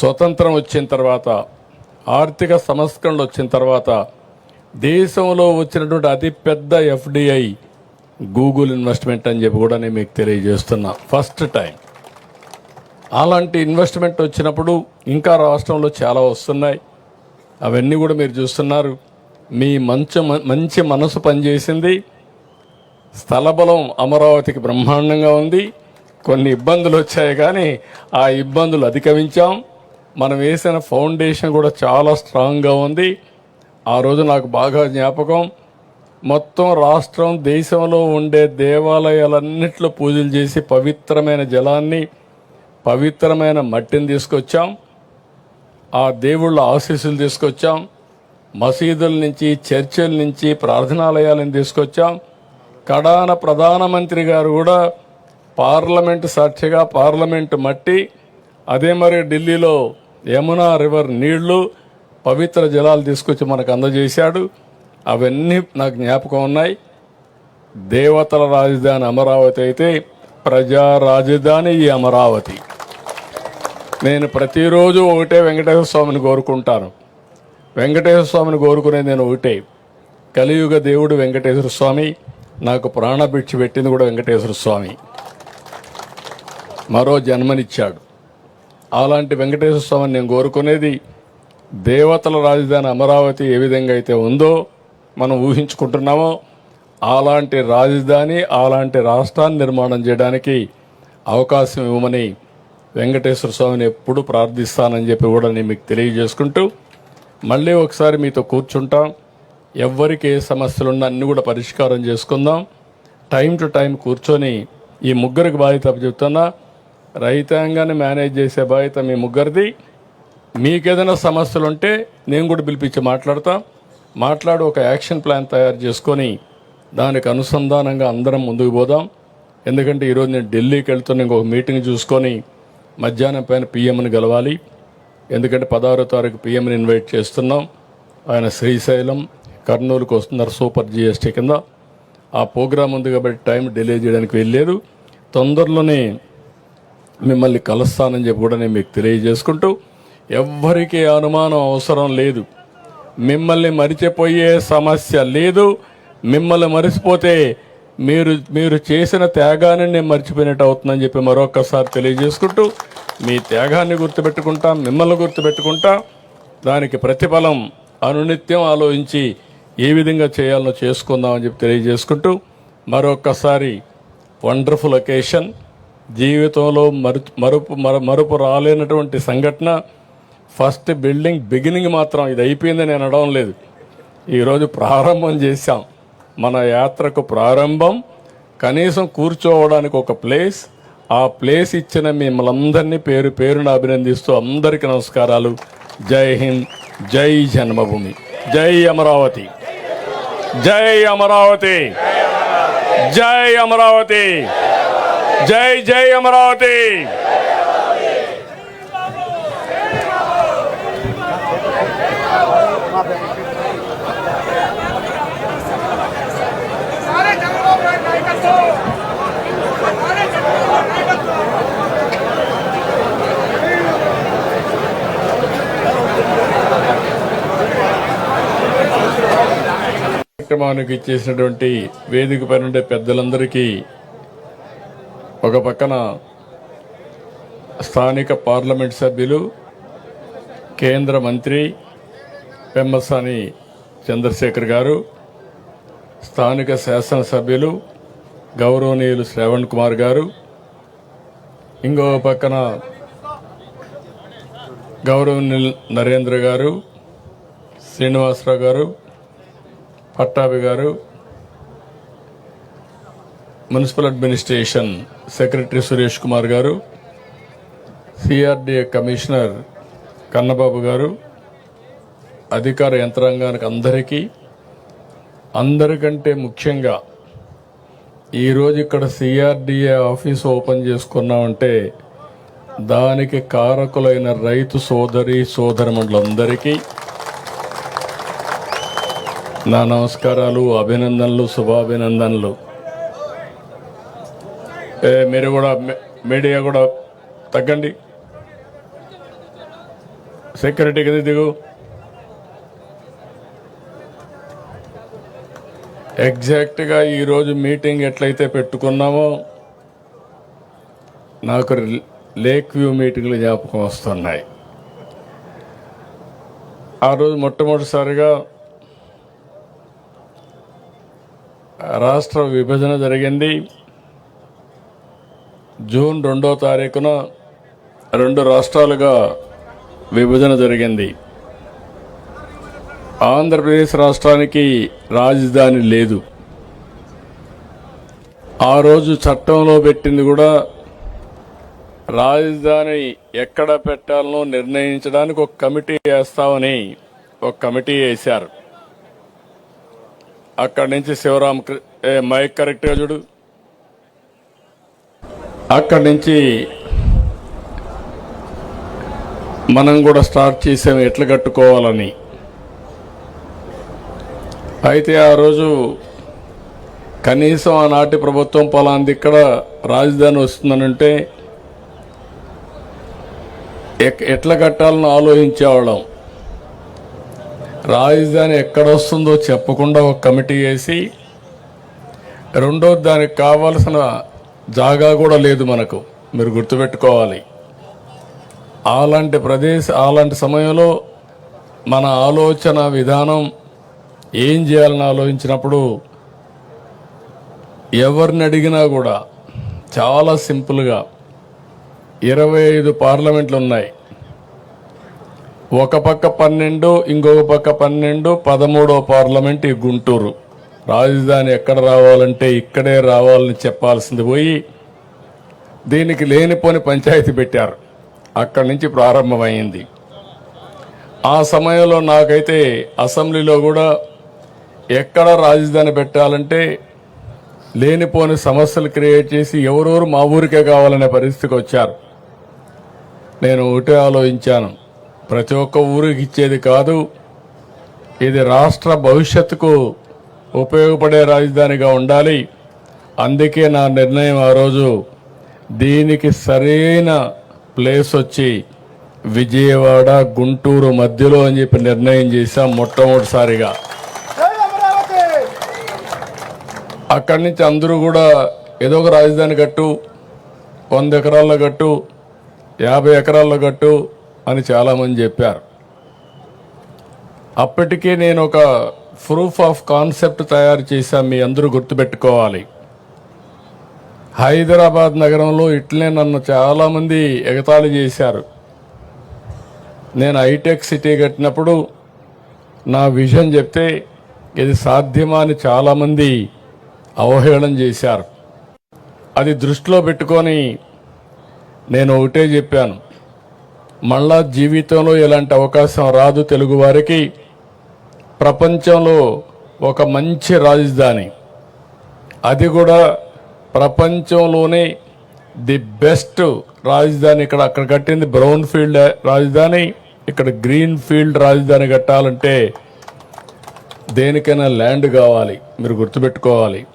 స్వతంత్రం వచ్చిన తర్వాత ఆర్థిక సంస్కరణలు వచ్చిన తర్వాత దేశంలో వచ్చినటువంటి అతిపెద్ద ఎఫ్డిఐ గూగుల్ ఇన్వెస్ట్మెంట్ అని చెప్పి కూడా నేను మీకు తెలియజేస్తున్నా. First time. అలాంటి ఇన్వెస్ట్మెంట్ వచ్చినప్పుడు ఇంకా రాష్ట్రంలో చాలా వస్తున్నాయి. అవన్నీ కూడా మీరు చూస్తున్నారు. మీ మంచి మంచి మనసు పనిచేసింది. స్థలబలం అమరావతికి బ్రహ్మాండంగా ఉంది. కొన్ని ఇబ్బందులు వచ్చాయి కానీ ఆ ఇబ్బందులు అధిగమించాం. మనం వేసిన ఫౌండేషన్ కూడా చాలా స్ట్రాంగ్గా ఉంది. ఆ రోజు నాకు బాగా జ్ఞాపకం. మొత్తం రాష్ట్రం దేశంలో ఉండే దేవాలయాలన్నింటిలో పూజలు చేసి పవిత్రమైన జలాన్ని పవిత్రమైన మట్టిని తీసుకొచ్చాం. ఆ దేవుళ్ళ ఆశీస్సులు తీసుకొచ్చాం. మసీదుల నుంచి చర్చిల నుంచి ప్రార్థనాలయాలను తీసుకొచ్చాం. కడాన ప్రధానమంత్రి గారు కూడా పార్లమెంట్ సాక్షిగా పార్లమెంట్ మట్టి. అదే మరి ఢిల్లీలో యమునా రివర్ నీళ్ళు పవిత్ర జలాలు తీసుకొచ్చి మనకు అందజేశాడు. అవన్నీ నాకు జ్ఞాపకం ఉన్నాయి. దేవతల రాజధాని అమరావతి అయితే ప్రజా రాజధాని ఈ అమరావతి. నేను ప్రతిరోజు ఒకటే వెంకటేశ్వర స్వామిని కోరుకుంటాను. వెంకటేశ్వర స్వామిని కోరుకునేది నేను ఒకటే. కలియుగ దేవుడు వెంకటేశ్వర స్వామి నాకు ప్రాణభిక్ష పెట్టింది కూడా వెంకటేశ్వర స్వామి. మరో జన్మనిచ్చాడు. అలాంటి వెంకటేశ్వర స్వామిని నేను కోరుకునేది దేవతల రాజధాని అమరావతి ఏ విధంగా అయితే ఉందో మనం ఊహించుకుంటున్నామో అలాంటి రాజధాని అలాంటి రాష్ట్రాన్ని నిర్మాణం చేయడానికి అవకాశం ఇవ్వమని వెంకటేశ్వర స్వామిని ఎప్పుడు ప్రార్థిస్తానని చెప్పి కూడా నేను మీకు తెలియజేసుకుంటూ మళ్ళీ ఒకసారి మీతో కూర్చుంటాం. ఎవ్వరికి ఏ సమస్యలున్నా అన్నీ కూడా పరిష్కారం చేసుకుందాం. టైం టు టైం కూర్చొని ఈ ముగ్గురికి బాధ్యత చెప్తున్నా రైతాంగాన్ని మేనేజ్ చేసే బాధ్యత మీ ముగ్గురిది. మీకేదైనా సమస్యలు ఉంటే నేను కూడా పిలిపించి మాట్లాడతాం. మాట్లాడి ఒక యాక్షన్ ప్లాన్ తయారు చేసుకొని దానికి అనుసంధానంగా అందరం ముందుకు పోదాం. ఎందుకంటే ఈరోజు నేను ఢిల్లీకి వెళ్తున్న ఇంకొక మీటింగ్ చూసుకొని మధ్యాహ్నం పైన పిఎంని గెలవాలి. ఎందుకంటే పదహారో తారీఖు పిఎంని ఇన్వైట్ చేస్తున్నాం. ఆయన శ్రీశైలం కర్నూలుకు వస్తున్నారు సూపర్ జిఎస్టీ కింద. ఆ ప్రోగ్రాం ఉంది కాబట్టి టైం డిలే చేయడానికి వెళ్ళలేదు తొందరలోనే మిమ్మల్ని కలుస్తానని చెప్పి కూడా నేను మీకు తెలియజేసుకుంటూ ఎవ్వరికీ అనుమానం అవసరం లేదు. మిమ్మల్ని మరిచిపోయే సమస్య లేదు. మిమ్మల్ని మరిచిపోతే మీరు మీరు చేసిన త్యాగాన్ని నేను మర్చిపోయినట్టు అవుతుందని చెప్పి మరొకసారి తెలియజేసుకుంటూ మీ త్యాగాన్ని గుర్తుపెట్టుకుంటా మిమ్మల్ని గుర్తుపెట్టుకుంటా దానికి ప్రతిఫలం అనునిత్యం ఆలోచించి ఏ విధంగా చేయాలో చేసుకుందామని చెప్పి తెలియజేసుకుంటూ మరొకసారి వండర్ఫుల్ ఒకేషన్ జీవితంలో మరు మరుపు మర- మరుపు రాలేనటువంటి సంఘటన ఫస్ట్ బిల్డింగ్ బిగినింగ్ మాత్రం ఇది అయిపోయిందని నేను అనడం లేదు. ఈరోజు ప్రారంభం చేశాం. మన యాత్రకు ప్రారంభం కనీసం కూర్చోవడానికి ఒక ప్లేస్ ఆ ప్లేస్ ఇచ్చిన మిమ్మల్ందరినీ పేరు పేరున అభినందిస్తూ అందరికీ నమస్కారాలు. జై హింద్ జై జన్మభూమి. జై అమరావతి. జై అమరావతి. జై అమరావతి. జై జై అమరావతి. కార్యక్రమానికి ఇచ్చేసినటువంటి వేదిక పైన ఉండే పెద్దలందరికీ ఒక పక్కన స్థానిక పార్లమెంట్ సభ్యులు కేంద్ర మంత్రి పెమ్మసాని చంద్రశేఖర్ గారు స్థానిక శాసనసభ్యులు గౌరవనీయులు శ్రవణ్ కుమార్ గారు ఇంకో పక్కన గౌరవనీయులు నరేంద్ర గారు Srinivasarao garu Pattabhi garu municipal administration secretary Suresh Kumar garu CRDA commissioner Kannababu గారు అధికార యంత్రాంగానికి అందరికీ అందరికంటే ముఖ్యంగా ఈరోజు ఇక్కడ సిఆర్డీఏ ఆఫీస్ ఓపెన్ చేసుకున్నామంటే దానికి కారకులైన రైతు సోదరి సోదరమండలందరికీ నా నమస్కారాలు అభినందనలు శుభాభినందనలు. మీరు కూడా మీడియా కూడా తగ్గండి. సెక్యూరిటీ కింద దిగు. ఎగ్జాక్ట్గా ఈరోజు మీటింగ్ ఎట్లయితే పెట్టుకున్నామో నాకు లేక్ వ్యూ మీటింగ్లు జ్ఞాపకం వస్తున్నాయి. ఆ రోజు మొట్టమొదటిసారిగా రాష్ట్ర విభజన జరిగింది. జూన్ రెండో తారీఖున రెండు రాష్ట్రాలుగా విభజన జరిగింది. ఆంధ్రప్రదేశ్ రాష్ట్రానికి రాజధాని లేదు. ఆ రోజు చట్టంలో పెట్టింది కూడా రాజధాని ఎక్కడ పెట్టాలనో నిర్ణయించడానికి ఒక కమిటీ వేస్తామని ఒక కమిటీ వేశారు. అక్కడి నుంచి శివరామ్ కృ- మైక్ కరెక్ట్గా చూడు. అక్కడి నుంచి మనం కూడా స్టార్ట్ చేసాం ఎట్లా కట్టుకోవాలని. అయితే ఆ రోజు కనీసం ఆనాటి ప్రభుత్వం పలాంది ఇక్కడ రాజధాని వస్తుందనంటే ఎక్- ఎట్లా కట్టాలని ఆలోచించేవాళ్ళం. రాజధాని ఎక్కడ వస్తుందో చెప్పకుండా ఒక కమిటీ వేసి రెండో దానికి కావాల్సిన జాగా కూడా లేదు మనకు. మీరు గుర్తుపెట్టుకోవాలి. అలాంటి ప్రదేశ అలాంటి సమయంలో మన ఆలోచన విధానం ఏం చేయాలని ఆలోచించినప్పుడు ఎవరిని అడిగినా కూడా చాలా సింపుల్గా ఇరవై ఐదు పార్లమెంట్లు ఉన్నాయి. ఒక పక్క పన్నెండు ఇంకొక పక్క పన్నెండు పదమూడో పార్లమెంట్ ఈ గుంటూరు. రాజధాని ఎక్కడ రావాలంటే ఇక్కడే రావాలని చెప్పాల్సింది పోయి దీనికి లేనిపోని పంచాయతీ పెట్టారు. అక్కడి నుంచి ప్రారంభమైంది. ఆ సమయంలో నాకైతే అసెంబ్లీలో కూడా ఎక్కడ రాజధాని పెట్టాలంటే లేనిపోని సమస్యలు క్రియేట్ చేసి ఎవరెవరు మా ఊరికే కావాలనే పరిస్థితికి వచ్చారు. నేను ఒకటే ఆలోచించాను. ప్రతి ఒక్క ఊరికి ఇచ్చేది కాదు. ఇది రాష్ట్ర భవిష్యత్తుకు ఉపయోగపడే రాజధానిగా ఉండాలి. అందుకే నా నిర్ణయం ఆ రోజు దీనికి సరైన ప్లేస్ వచ్చి విజయవాడ గుంటూరు మధ్యలో అని చెప్పి నిర్ణయం చేశాం మొట్టమొదటిసారిగా. అక్కడి నుంచి అందరూ కూడా ఏదో ఒక రాజధాని కట్టు వంద ఎకరాల్లో కట్టు యాభై ఎకరాల్లో కట్టు అని చాలామంది చెప్పారు. అప్పటికే నేను ఒక ప్రూఫ్ ఆఫ్ కాన్సెప్ట్ తయారు చేశాం మీ అందరూ గుర్తుపెట్టుకోవాలి. హైదరాబాద్ నగరంలో ఇట్లనే నన్ను చాలామంది ఎగతాళి చేశారు. నేను హైటెక్ సిటీ కట్టినప్పుడు నా విజన్ చెప్తే ఇది సాధ్యమా అని చాలామంది అవహేళన చేశారు. అది దృష్టిలో పెట్టుకొని నేను ఒకటే చెప్పాను. మళ్ళా జీవితంలో ఇలాంటి అవకాశం రాదు తెలుగువారికి ప్రపంచంలో ఒక మంచి రాజధాని. అది కూడా ప్రపంచంలోనే ది బెస్ట్ రాజధాని. ఇక్కడ అక్కడ కట్టింది బ్రౌన్ ఫీల్డ్ రాజధాని. ఇక్కడ గ్రీన్ ఫీల్డ్ రాజధాని కట్టాలంటే దేనికైనా ల్యాండ్ కావాలి. మీరు గుర్తుపెట్టుకోవాలి.